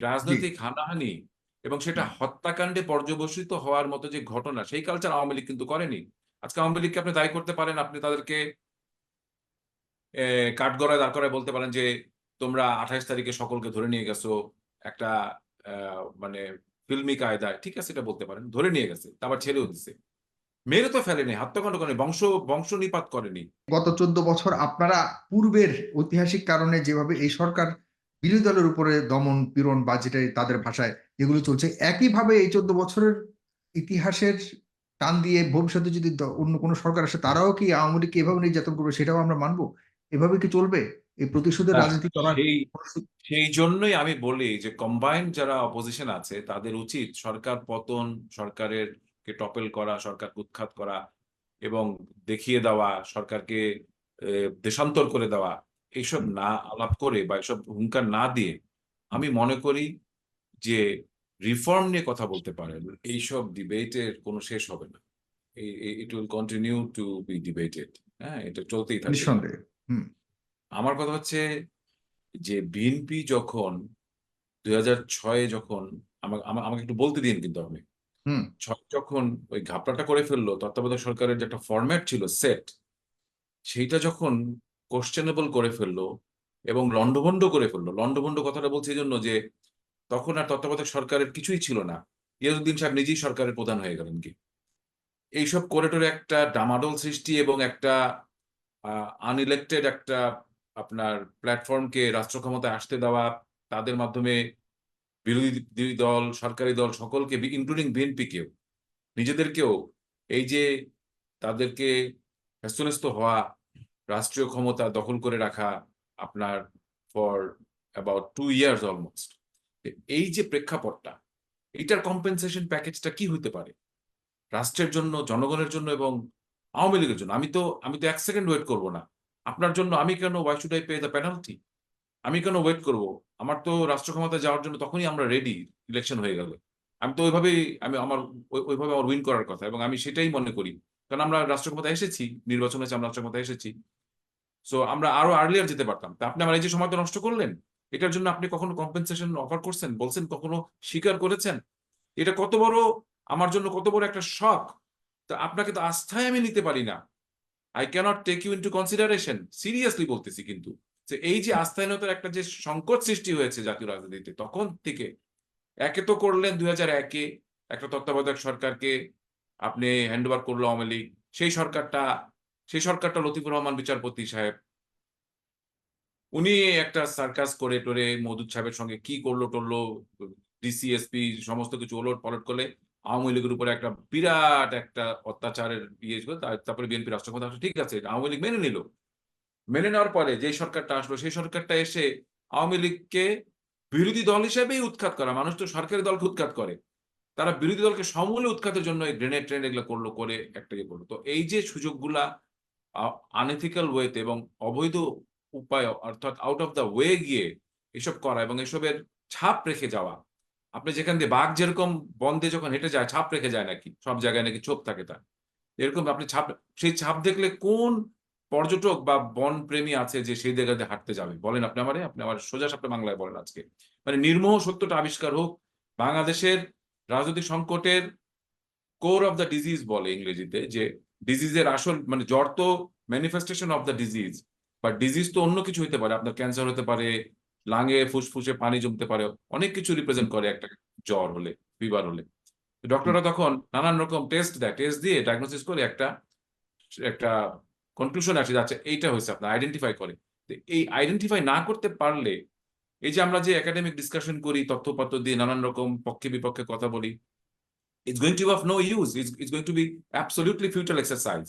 রাজনৈতিক হানাহানি এবং সেটা হত্যাকাণ্ডে পর্যবসিত হওয়ার মতো যে ঘটনা সেই কালচার আওয়ামী লীগ কিন্তু করেনি। আজকে আওয়ামী লীগকে আপনি দায়ী করতে পারেন আপনি তাদেরকে কাঠগড়ায় দাঁড় করায় বলতে পারেন যে তোমরা আঠাইশ তারিখে সকলকে ধরে নিয়ে গেছো একটা আহ, মানে ফিল্মি কায়দায়। ঠিক আছে এটা বলতে পারেন ধরে নিয়ে গেছে তারপর ছেড়েও দিছে। মেরে তো ফেলেনি হত্যাকাণ্ড করেনি বংশ বংশ নিপাত করেনি। গত চোদ্দ বছর আপনারা পূর্বের ঐতিহাসিক কারণে যেভাবে এই সরকার বিরোধী দলের উপরে দমন পীড়ন বা যেটা তাদের ভাষায় এগুলো চলছে। একইভাবে এই চোদ্দ বছরের ইতিহাসের টান দিয়ে ভবিষ্যতে যদি অন্য কোনো সরকার আসে তারাও কি আওয়ামী লীগকে এভাবে নির্যাতন করবে সেটাও আমরা মানবো? এভাবে কি চলবে? এই প্রতিশোধের রাজনীতি করার সেই জন্যই আমি বলি যে কম্বাইন্ড যারা অপোজিশন আছে তাদের উচিত সরকার পতন সরকারের কে টপেল করা সরকার উৎখাত করা এবং দেখিয়ে দেওয়া সরকারকে দেশান্তর করে দেওয়া। এইসব না আলাপ করে বা এসব হুঙ্কার না দিয়ে আমি মনে করি যে রিফর্ম নিয়ে কথা বলতে পারেন। এইসব ডিবেটের কোনো শেষ হবে না। It will continue to be debated হ্যাঁ এটা চলতেই থাকবে। হুম। আমার কথা হচ্ছে যে বিএনপি যখন দুই হাজার ছয়ে যখন আমা- আমা- আমাকে একটু বলতে দিন কিন্তু আমি হুম। ছয় যখন ওই ঘাপলাটা করে ফেলল তত্ত্বাবধায়ক সরকারের যে একটা ফরম্যাট ছিল সেট সেইটা যখন কোশ্চেনেবল করে ফেলল এবং লন্ডভন্ড করে ফেলল। লন্ডভন্ড কথাটা বলছি এই জন্য যে তখন আর তত্ত্বাবধায়ক সরকারের কিছুই ছিল না। ইয়াজউদ্দিন সাহেব নিজেই সরকারের প্রধান হয়ে গেলেন কি? এইসব করে টোরে একটা ডামাডোল সৃষ্টি এবং একটা আনইলেক্টেড একটা আপনার প্ল্যাটফর্মকে রাষ্ট্র ক্ষমতায় আসতে দেওয়া, তাদের মাধ্যমে বিরোধী দল, সরকারি দল সকলকে ইনক্লুডিং বিএনপিকেও নিজেদেরকেও এই যে তাদেরকে ব্যস্তন্যস্ত হওয়া রাষ্ট্রীয় ক্ষমতা দখল করে রাখা আপনার for about two years almost এই যে প্রেক্ষাপটটা, এইটার কম্পেনসেশন প্যাকেজটা কি হতে পারে? রাষ্ট্রের জন্য, জনগণের জন্য এবং আওয়ামী লীগের জন্য? আমি তো আমি তো এক সেকেন্ড ওয়েট করব না। আপনার জন্য আমি কেন why should I pay the penalty আমি কেন ওয়েট করব? আমার তো রাষ্ট্র ক্ষমতায় যাওয়ার জন্য তখনই আমরা রেডি ইলেকশন হয়ে গেল। আমি তো ওইভাবেই, আমি আমার, ওই- ওইভাবে আমার উইন করার কথা এবং আমি সেটাই মনে করি। কারণ আমরা রাষ্ট্র ক্ষমতায় এসেছি, নির্বাচন হয়েছে, আমরা রাষ্ট্র ক্ষমতায় এসেছি। সো আমরা আরও আর্লিয়ার যেতে পারতাম। তা আপনি আমার এই যে সময় তো নষ্ট করলেন, এটার জন্য আপনি কখনো কম্পেনসেশন অফার করছেন? বলছেন কখনো স্বীকার করেছেন? এটা কত বড়, আমার জন্য কত বড় একটা শখ তা আপনাকে তো আস্থায় আমি নিতে পারি না। I cannot take you into consideration seriously বলতেছি কিন্তু। যে এই যে আস্থাহীনতার একটা যে সংকট সৃষ্টি হয়েছে জাতীয় রাজনীতিতে, তখন থেকে একে তো করলেন দুই হাজার একে, একটা তত্ত্বাবধায়ক সরকারকে আপনি হ্যান্ডওভার করল আওয়ামী লীগ। সেই সরকারটা সেই সরকারটা লতিফুর রহমান বিচারপতি সাহেব। উনি একটা সার্কাস করে টোরে মধুর সাহেবের সঙ্গে কি করল টরলো ডিসিএসপি সমস্ত কিছু ওলট পালট করলে আওয়ামী লীগের উপরে একটা বিরাট একটা অত্যাচারের ইয়ে তারপরে বিএনপি রাষ্ট্র ক্ষমতা ঠিক আছে, আওয়ামী লীগ মেনে নিল। মেনে নেওয়ার পরে যে সরকারটা আসলো, সেই সরকারটা এসে আওয়ামী লীগকে বিরোধী দল হিসেবেই উৎখাত করা, মানুষ তো সরকারি দলকে উৎখাত করে। তারা বিরোধী দলকে সমূলে উৎখাতের জন্য এই গ্রেনেড ট্রেন এগুলো করল, করে একটা ইয়ে করল। তো এই যে সুযোগগুলা আনএথিক্যাল ওয়েতে এবং অবৈধ উপায়, অর্থাৎ আউট অফ দ্য ওয়ে গিয়ে এসব করা এবং এসবের ছাপ রেখে যাওয়া। আপনি যেখান দিয়ে বাঘ যেরকম বন্ধে যখন হেঁটে যায়, ছাপ রেখে যায় নাকি? সব জায়গায় নাকি চোখ থাকে তার। এরকম আপনি ছাপ, সেই ছাপ দেখলে কোন পর্যটক বা বন প্রেমী আছে যে সেই জায়গাতে হাঁটতে যাবে? বলেন আপনি আমারে, আপনি আমার সোজা সাপটা বাংলায় বলেন আজকে। মানে নির্মোহ সত্যটা আবিষ্কার হোক, বাংলাদেশের রাজনৈতিক সংকটের কোর অফ দ্য ডিজিজ বলে ইংরেজিতে, যে ডিজিজের আসল মানে জ্বর তো ম্যানিফেস্টেশন অফ দ্য ডিজিজ বা ডিজিজ তো অন্য কিছু হতে পারে। আপনার ক্যান্সার হতে পারে লাঙে ফুসফুসে পানি জমতে পারে, অনেক কিছু রিপ্রেজেন্ট করে একটা জ্বর হলে ফিভার হলে। ডক্টররা তখন নানান রকম টেস্ট দেয়। টেস্ট দিয়ে ডায়াগনোসিস করে একটা একটা কনক্লুশন আসে যাচ্ছে এইটা হয়েছে, আপনার আইডেন্টিফাই করে। এই আইডেন্টিফাই না করতে পারলে, এই যে আমরা যে একাডেমিক ডিসকাশন করি, তথ্যপত্র দিয়ে নানান রকম পক্ষে বিপক্ষে কথা বলি it's going to of no use it's going to be absolutely future exercise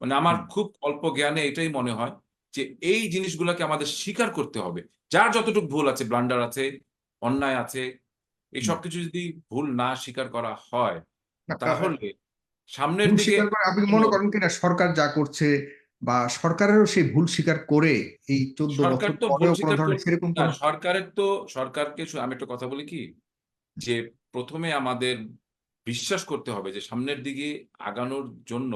মানে আমার। খুব অল্প জ্ঞানে এটাই মনে হয় যে এই জিনিসগুলোকে আমাদের স্বীকার করতে হবে। যার যতটুকু ভুল আছে ব্লান্ডার আছে অন্যায় আছে এই সব কিছু যদি ভুল না স্বীকার করা হয় তাহলে সামনের দিকে আপনি মনে করেন কিনা সরকার যা করছে বা সরকারেরও সেই ভুল স্বীকার করে এই চোদ্দ সরকার তো ভুল সেরকম সরকারের তো সরকারকে আমি একটা কথা বলি কি? যে প্রথমে আমাদের বিশ্বাস করতে হবে যে সামনের দিকে আগানোর জন্য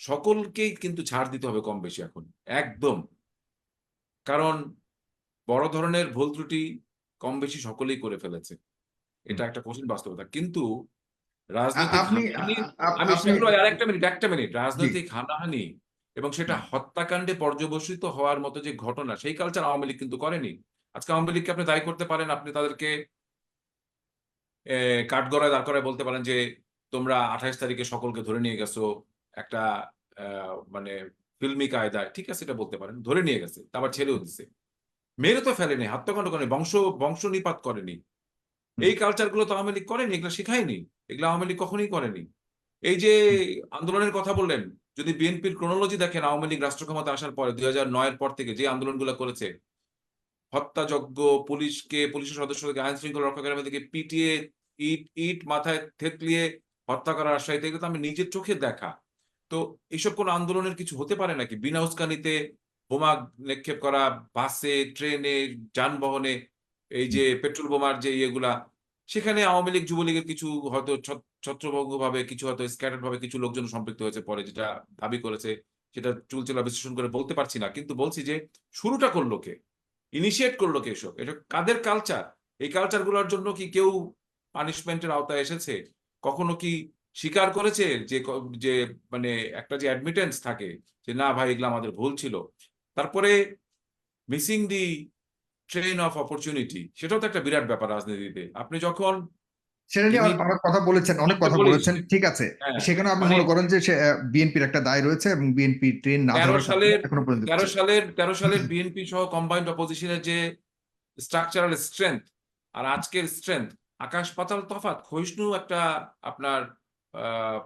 সকলকেই কিন্তু ছাড় দিতে হবে কম বেশি এখন একদম। কারণ বড় ধরনের ভুল ত্রুটি কম বেশি সকলেই করে ফেলেছে। এটা একটা কঠিন বাস্তবতা। কিন্তু রাজনৈতিক হানাহানি এবং সেটা হত্যাকাণ্ডে পর্যবসিত হওয়ার মতো যে ঘটনা সেই কালচার আওয়ামী লীগ কিন্তু করেনি। আজকে আওয়ামী লীগকে আপনি দায়ী করতে পারেন আপনি তাদেরকে কাঠগড়ায় দাঁড় করায় বলতে পারেন যে তোমরা আঠাইশ তারিখে সকলকে ধরে নিয়ে গেছো একটা মানে ফিল্মি কায়দায় ঠিক আছে এটা বলতে পারেন ধরে নিয়ে গেছে আবার ছেড়েও দিছে। মেরে তো ফেলেনি হত্যাকাণ্ড করেনি বংশ বংশ নিপাত করেনি। এই কালচারগুলো তো আওয়ামী লীগ করেনি এগুলো শেখায়নি এগুলো আওয়ামী লীগ কখনোই করেনি। এই যে আন্দোলনের কথা বললেন যদি বিএনপির ক্রোনোলজি দেখেন আওয়ামী লীগ রাষ্ট্র ক্ষমতা আসার পরে দুই হাজার নয়ের পর থেকে যে আন্দোলনগুলো করেছে হত্যাযজ্ঞ, পুলিশকে, পুলিশের সদস্যদেরকে আইন শৃঙ্খলা রক্ষাকারী বাহিনীকে পিটিয়ে, ইট ইট মাথায় থেতলিয়ে হত্যা করার আশ্রয় এগুলো তো আমি নিজের চোখে দেখা। তো এইসব কোন আন্দোলনের কিছু হতে পারে নাকি? বিনা উস্কানিতে বোমা নিক্ষেপ করা, বাসে, ট্রেনে, যানবাহনে, এই যে পেট্রোল বোমার যে ইয়েগুলা, সেখানে আওয়ামী লীগ, যুবলীগের কিছু হয়তো ছত্রভঙ্গ ভাবে কিছু হয়তো স্ক্যাটার ভাবে কিছু লোকজন সম্পৃক্ত হয়েছে পরে, যেটা দাবি করেছে, সেটা চুলচেলা বিশ্লেষণ করে বলতে পারছি না। কিন্তু বলছি যে, শুরুটা করল কে? ইনিশিয়েট করল কে এসব এটা কাদের কালচার এই কালচারগুলোর জন্য কি কেউ পানিশমেন্টের আওতায় এসেছে? কখনো কি স্বীকার করেছে যে যে মানে একটা যে অ্যাডমিটেন্স থাকে যে না ভাই, এগুলো আমাদের ভুল ছিল? তারপরে missing the train of opportunity সেটাও তো একটা বিরাট ব্যাপার রাজনীতিতে। আপনি যখন সেটা নিয়ে অনেক কথা বলেছেন অনেক কথা বলেছেন ঠিক আছে। হ্যাঁ, সেখানে আপনি মানে- মনে করেন যে বিএনপির একটা দায় রয়েছে এবং বিএনপি ট্রেন না তেরো সালের- তেরো সালের তেরো সালের বিএনপি সহ কম্বাইন্ড অপোজিশনের যে স্ট্রাকচারাল স্ট্রেংথ আর আজকের স্ট্রেংথ আকাশ পাতাল তফাৎ ক্ষয়িষ্ণু একটা আপনার আহ,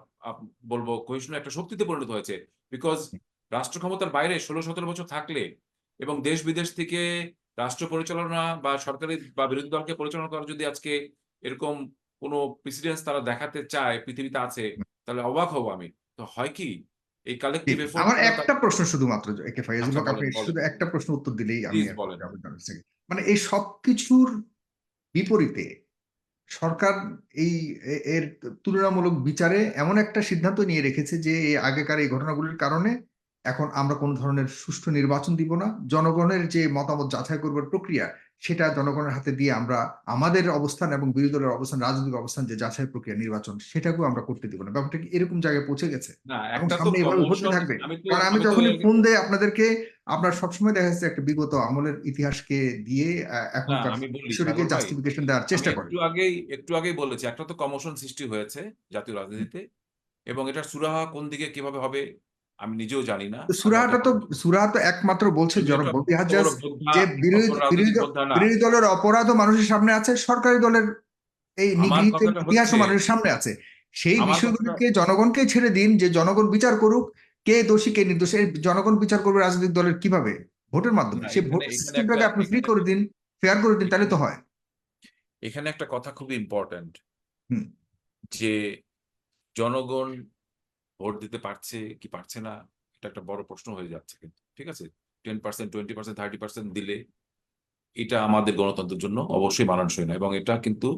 বলব ক্ষয়িষ্ণু একটা শক্তিতে পরিণত হয়েছে। বিকজ রাষ্ট্র ক্ষমতার বাইরে ষোলো সতেরো বছর থাকলে এবং দেশ বিদেশ থেকে রাষ্ট্র পরিচালনা বা সরকারি বা বিরোধী দলকে পরিচালনা করার যদি আজকে এরকম কোনো প্রেসিডেন্স তারা দেখাতে চায় পৃথিবীতে আছে তাহলে অবাক হব আমি। তো হয় কি? এই কালেকটিভ আমার একটা প্রশ্ন শুধুমাত্র একে আচ্ছা, হক আপনি বলেন। শুধু একটা প্রশ্ন উত্তর দিলেই আমি। মানে এই সবকিছুর বিপরীতে সরকার এই এর তুলনামূলক বিচারে এমন একটা সিদ্ধান্ত নিয়ে রেখেছে যে এই আগেকার এই ঘটনাগুলির কারণে এখন আমরা কোন ধরনের সুষ্ঠু নির্বাচন দিব না। জনগণের যে মতামত যাচাই করবার প্রক্রিয়া সেটা জনগণের হাতে দিয়ে আমরা আমাদের অবস্থান এবং বিরোধী দলের অবস্থান রাজনৈতিক অবস্থান যে যাচাই প্রক্রিয়া নির্বাচন সেটাকেও আমরা করতে দিব না। ব্যাপারটা কি এরকম জায়গায় পৌঁছে গেছে? এবং সামনে এভাবে ঘটতে থাকবে। কারণ আমি যখনই ফোন দেই আপনাদেরকে আপনার সবসময় দেখা যাচ্ছে একটা বিগত আমলের ইতিহাসকে দিয়ে এখনকার বিষয়টিকে জাস্টিফিকেশন দেওয়ার চেষ্টা করে একটু আগেই একটু আগেই বলেছি একটা তো কমোশন সৃষ্টি হয়েছে জাতীয় রাজনীতিতে এবং এটা সুরাহা কোন দিকে কীভাবে হবে আমি নিজেও জানি না। তো সুরাহাটা তো সুরাহা তো একমাত্র বলছে যে বিরোধী দলের অপরাধ মানুষের সামনে আছে সরকারি দলের এই নিগৃহীত মানুষের সামনে আছে। সেই বিষয়গুলিকে জনগণকে ছেড়ে দিন যে জনগণ বিচার করুক কে দোষী কে নির্দোষী জনগণ বিচার করবে রাজনৈতিক দলের কীভাবে? ভোটের মাধ্যমে। সেই ভোট সিস্টেমটাকে আপনি ফ্রি করে দিন ফেয়ার করে দিন তাহলে তো হয়। এখানে একটা কথা খুবই ইম্পর্ট্যান্ট হুম। যে জনগণ ভোট দিতে পারছে কি পারছে না এটা একটা বড় প্রশ্ন হয়ে যাচ্ছে কিন্তু ঠিক আছে? Ten percent twenty percent thirty percent দিলে এটা আমাদের গণতন্ত্রের জন্য অবশ্যই মানানসই না এবং এটা কিন্তু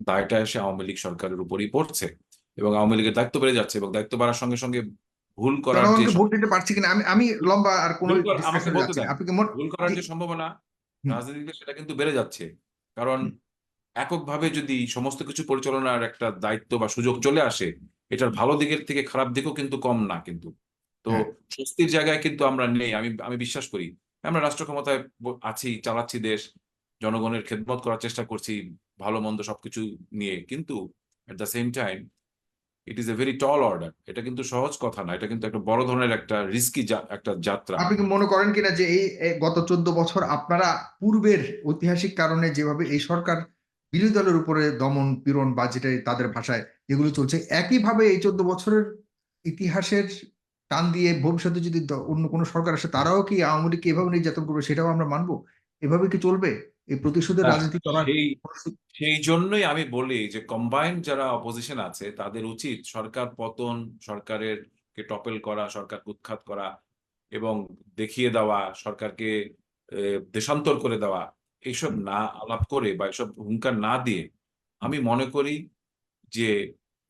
দায়টা এসে আওয়ামী লীগ সরকারের উপরই পড়ছে এবং আওয়ামী লীগের দায়িত্ব বেড়ে যাচ্ছে এবং দায়িত্ব বাড়ার সঙ্গে সঙ্গে ভুল করার যে ভোট দিতে পারছি কিনা? আমি আমি লম্বা আর কোনো আমাকে বলতে দেন। ভুল করার যে। সম্ভাবনা রাজনীতিতে সেটা কিন্তু বেড়ে যাচ্ছে। কারণ এককভাবে যদি সমস্ত কিছু পরিচালনার একটা দায়িত্ব বা সুযোগ চলে আসে এটার ভালো দিকের থেকে খারাপ দিকও কিন্তু কম না কিন্তু। তো হ্যাঁ। স্বস্তির জায়গায় কিন্তু আমরা নেই আমি আমি বিশ্বাস করি। আমরা রাষ্ট্র ক্ষমতায় আছি চালাচ্ছি দেশ জনগণের খেদমত করার চেষ্টা করছি ভালো মন্দ সবকিছু নিয়ে। কিন্তু at the same time it is a very tall order এটা কিন্তু সহজ কথা না এটা কিন্তু একটা বড় ধরনের একটা রিস্কি একটা যাত্রা। আপনি কি মনে করেন কিনা যে এই এই গত চোদ্দ বছর আপনারা পূর্বের ঐতিহাসিক কারণে যেভাবে এই সরকার বিরোধী দলের উপরে দমন পীড়ন বা যেটা তাদের ভাষায় এগুলো চলছে। একইভাবে এই চোদ্দ বছরের ইতিহাসের টান দিয়ে ভবিষ্যতে যদি অন্য কোনো সরকার আসে তারাও কি আওয়ামী লীগকে এভাবে নির্যাতন করবে সেটাও আমরা মানবো? এভাবে কি চলবে? এই প্রতিশোধের রাজনীতি করার সেই জন্যই আমি বলি যে কম্বাইন্ড যারা অপোজিশন আছে তাদের উচিত সরকার পতন সরকারের কে টপেল করা সরকার উৎখাত করা এবং দেখিয়ে দেওয়া সরকারকে দেশান্তর করে দেওয়া। এইসব না আলাপ করে বা এসব হুঙ্কার না দিয়ে আমি মনে করি যে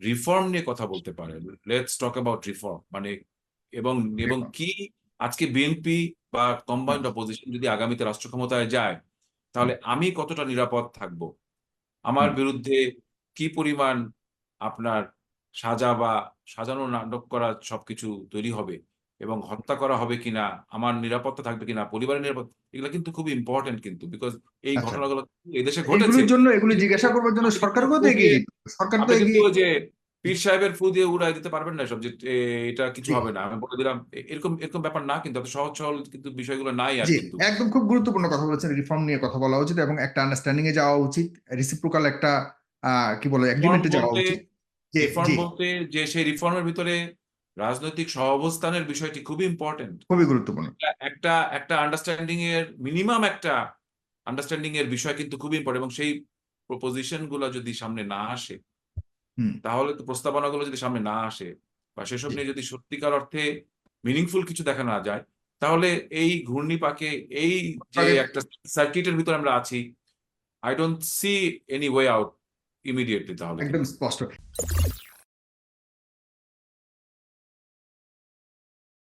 রিফর্ম নিয়ে কথা বলতে পারে। লেটস টক অ্যাবাউট রিফর্ম মানে এবং এবং কি আজকে বিএনপি বা কম্বাইন্ড অপোজিশন যদি আগামীতে রাষ্ট্র ক্ষমতায় যায় তাহলে আমি কতটা নিরাপদ থাকব? আমার বিরুদ্ধে কি পরিমাণ আপনার সাজা বা সাজানো নাটক করা সবকিছু তৈরি হবে? এবং হত্যা করা হবে কিনা আমার নিরাপত্তা থাকবে কিনা পরিবারের নিরাপত্তা এগুলো কিন্তু খুব ইম্পর্টেন্ট কিন্তু বিকজ এই আচ্ছা। ঘটনাগুলো এদেশে ঘটেছে। জন্য এগুলি জিজ্ঞাসা করবার জন্য সরকারকেও তো এগিয়ে সরকার তো এগিয়ে যে পীর সাহেবের ফু দিয়ে উড়াই দিতে পারবেন না সব যে এটা কিছু হবে না। আমি বলে দিলাম এরকম এরকম ব্যাপার না কিন্তু এত সহজ সরল কিন্তু বিষয়গুলো নাই আর কিন্তু। একদম খুব গুরুত্বপূর্ণ কথা বলেছেন রিফর্ম নিয়ে কথা বলা উচিত এবং একটা আন্ডারস্ট্যান্ডিং এ যাওয়া উচিত রেসিপ্রোকাল একটা আহ, কি বলে এগ্রিমেন্টে যাওয়া উচিত। রিফর্ম বলতে যে সেই রিফর্মের ভিতরে রাজনৈতিক সহাবস্থানের বিষয়টি খুবই ইম্পর্টেন্ট খুবই গুরুত্বপূর্ণ। একটা একটা আন্ডারস্ট্যান্ডিং এর মিনিমাম একটা আন্ডারস্ট্যান্ডিং এর বিষয় কিন্তু খুবই ইম্পর্টেন্ট এবং সেই প্রপোজিশনগুলো যদি সামনে না আসে তাহলে তো প্রস্তাবনা গুলো যদি সামনে না আসে বা সেসব নিয়ে যদি সত্যিকার অর্থে মিনিংফুল কিছু দেখা না যায় তাহলে এই ঘূর্ণিপাকে এই যে একটা সার্কিটের ভিতরে আমরা আছি I don't see any way out immediately তাহলে। একদম স্পষ্ট।